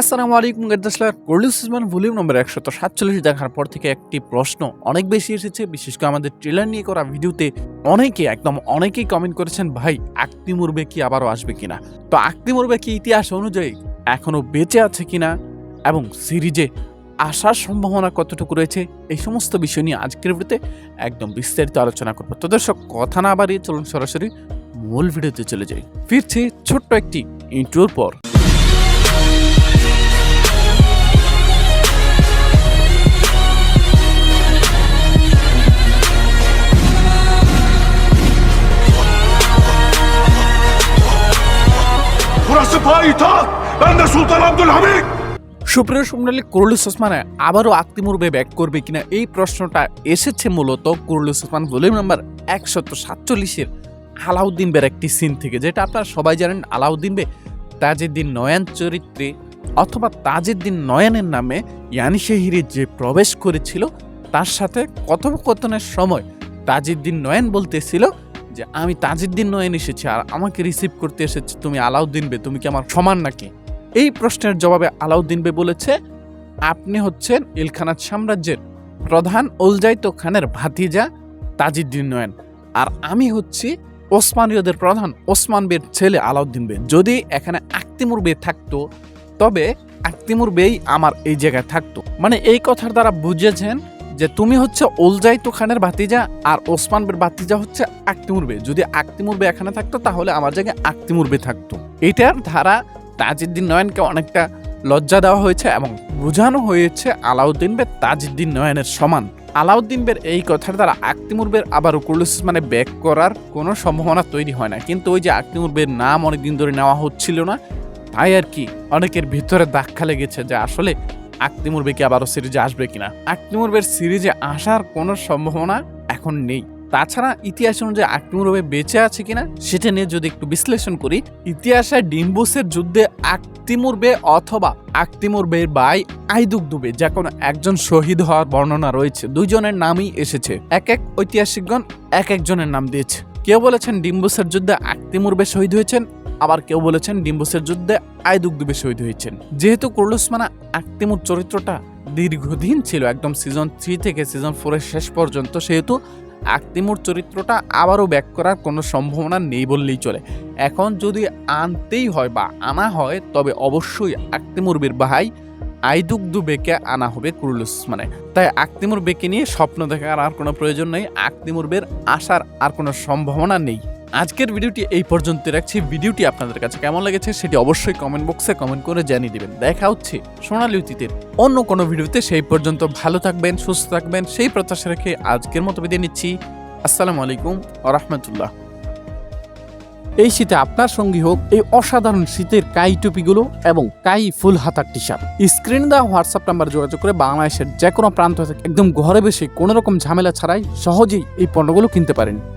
আসসালামু আলাইকুম গেদাসলার কোল্ডুস উসমান ভলিউম নম্বর একশত সাতচল্লিশ দেখার পর থেকে একটি প্রশ্ন অনেক বেশি এসেছে। বিশেষ করে আমাদের ট্রেলার নিয়ে করা ভিডিওতে অনেকে, একদম অনেকেই কমেন্ট করেছেন, ভাই, আকতি মুরবে কি আবারও আসবে কিনা? তো আকতি মুরবে কি ইতিহাস অনুযায়ী এখনও বেঁচে আছে কিনা এবং সিরিজে আসার সম্ভাবনা কতটুকু রয়েছে, এই সমস্ত বিষয় নিয়ে আজকের ভিডিওতে একদম বিস্তারিত আলোচনা করব। তো দর্শক, কথা না বাড়িয়ে চলুন সরাসরি মূল ভিডিওতে চলে যাই। ফিরছে ছোট্ট একটি ইন্ট্রোর পর। Payitaht. Ben de Sultan Abdülhamit. সুপ্রিয় সুমনালী কুরুলুস ওসমানে আবারও আকতি ব্যাক করবে কিনা এই প্রশ্নটা এসেছে মূলত কুরুলুস ওসমান ভলিউম নাম্বার একশত সাতচল্লিশের আলাউদ্দিন বের একটি সিন থেকে, যেটা আপনারা সবাই জানেন আলাউদ্দিন বে তাজেদ্দিন নয়ন চরিত্রে অথবা তাজেদ্দিন নয়নের নামে ইয়ানি শেহিরি যে প্রবেশ করেছিল, তার সাথে কথোপকথনের সময় তাজেদ্দিন নয়ন বলতেছিল যে আমি তাজেদ্দিন নয়ন এসেছি আর আমাকে রিসিভ করতে এসেছি তুমি আলাউদ্দিন বে, তুমি কি আমার সমান নাকি? এই প্রশ্নের জবাবে আলাউদ্দিন বে বলেছে, আপনি হচ্ছেন ইলখানাত সাম্রাজ্যের প্রধান উলজাইতো খানের ভাতিজা তাজিদ্দিন নয়ন আর আমি হচ্ছি ওসমানীয়দের প্রধান ওসমান বের ছেলে আলাউদ্দিন বে। যদি এখানে আক্তিমুর বে থাকতো, তবে আক্তিমুর বেই আমার এই জায়গায় থাকতো। মানে এই কথার দ্বারা বুঝেছেন যে তুমি হচ্ছে উলজাইতো খানের ভাতিজা আর ওসমান বের ভাতিজা হচ্ছে আক্তিমুর বে যদি আক্তিমুর বে এখানে থাকতো, তাহলে আমার জায়গায় আক্তিমুর বে থাকতো। এটার ধারা তাজিদ্দিন নয়নকে অনেকটা লজ্জা দেওয়া হয়েছে এবং বোঝানো হয়েছে আলাউদ্দিন বের তাজিদ্দিন নয়নের সমান। আলাউদ্দিন বের এই কথার দ্বারা আক্তিমুর বের আবার উকুলুস মানে ব্যাক করার কোনো সম্ভাবনা তৈরি হয় না। কিন্তু ওই যে আক্তিমুর বের নাম অনেকদিন ধরে নেওয়া হচ্ছিল না, তাই আর কি অনেকের ভিতরে ধাক্কা লেগেছে যে আসলে আক্তিমুর বেকে আবারও সিরিজে আসবে কিনা? আক্তিমুর বের সিরিজে আসার কোনো সম্ভাবনা এখন নেই। তাছাড়া ইতিহাস অনুযায়ী আক্তিমুর বে বেঁচে আছে কিনা সেটা নিয়ে যদি একটু বিশ্লেষণ করি, ইতিহাসে ডিম্বুসের যুদ্ধে আক্তিমুর বে অথবা আক্তিমুর বের ভাই আইদুক দুবে যে কোনো একজন শহীদ হওয়ার বর্ণনা রয়েছে। দুইজনের নামই এসেছে। এক এক ঐতিহাসিকগণ এক একজনের নাম দিয়েছে। কেউ বলেছেন ডিম্বুসের যুদ্ধে আক্তিমুর বে শহীদ হয়েছেন আবার কেউ বলেছেন ডিম্বুসের যুদ্ধে আইদুক দুবে শহীদ হয়েছেন। যেহেতু কুরলুসমানা আক্তিমুর চরিত্রটা দীর্ঘদিন ছিল, একদম সিজন থ্রি থেকে সিজন ফোরের শেষ পর্যন্ত, সেহেতু আক্তিমুর চরিত্রটা আবারও ব্যাক করার কোনো সম্ভাবনা নেই বললেই চলে। এখন যদি আনতেই হয় বা আনা হয়, তবে অবশ্যই আক্তিমুর বীর ভাই আইদুক দুবেকে আনা হবে কুরুলুস মানে তাই আক্তিমুর বেকে নিয়ে স্বপ্ন দেখার আর কোনো প্রয়োজন নেই আক্তিমুর বের আসার আর কোনো সম্ভাবনা নেই। আজকের ভিডিওটি এই পর্যন্ত রাখছি। ভিডিওটি আপনাদের কাছে কেমন লেগেছে সেটি অবশ্যই কমেন্ট বক্সে কমেন্ট করে জানিয়ে দেবেন। দেখা হচ্ছে সোনালি অতীতের অন্য কোনো ভিডিওতে। সেই পর্যন্ত ভালো থাকবেন, সুস্থ থাকবেন, সেই প্রত্যাশা রেখে আজকের মতো বিদায় নিচ্ছি। আসসালামু আলাইকুম রহমতুল্লাহ। এই শীতে আপনার সঙ্গী হোক এই অসাধারণ শীতের কাই টুপিগুলো এবং কাই ফুল হাতার টি শার্ট স্ক্রিন দেওয়া হোয়াটসঅ্যাপ নাম্বার যোগাযোগ করে বাংলাদেশের যে কোনো প্রান্ত থেকে একদম ঘরে বসে কোনো রকম ঝামেলা ছাড়াই সহজেই এই পণ্যগুলো কিনতে পারেন।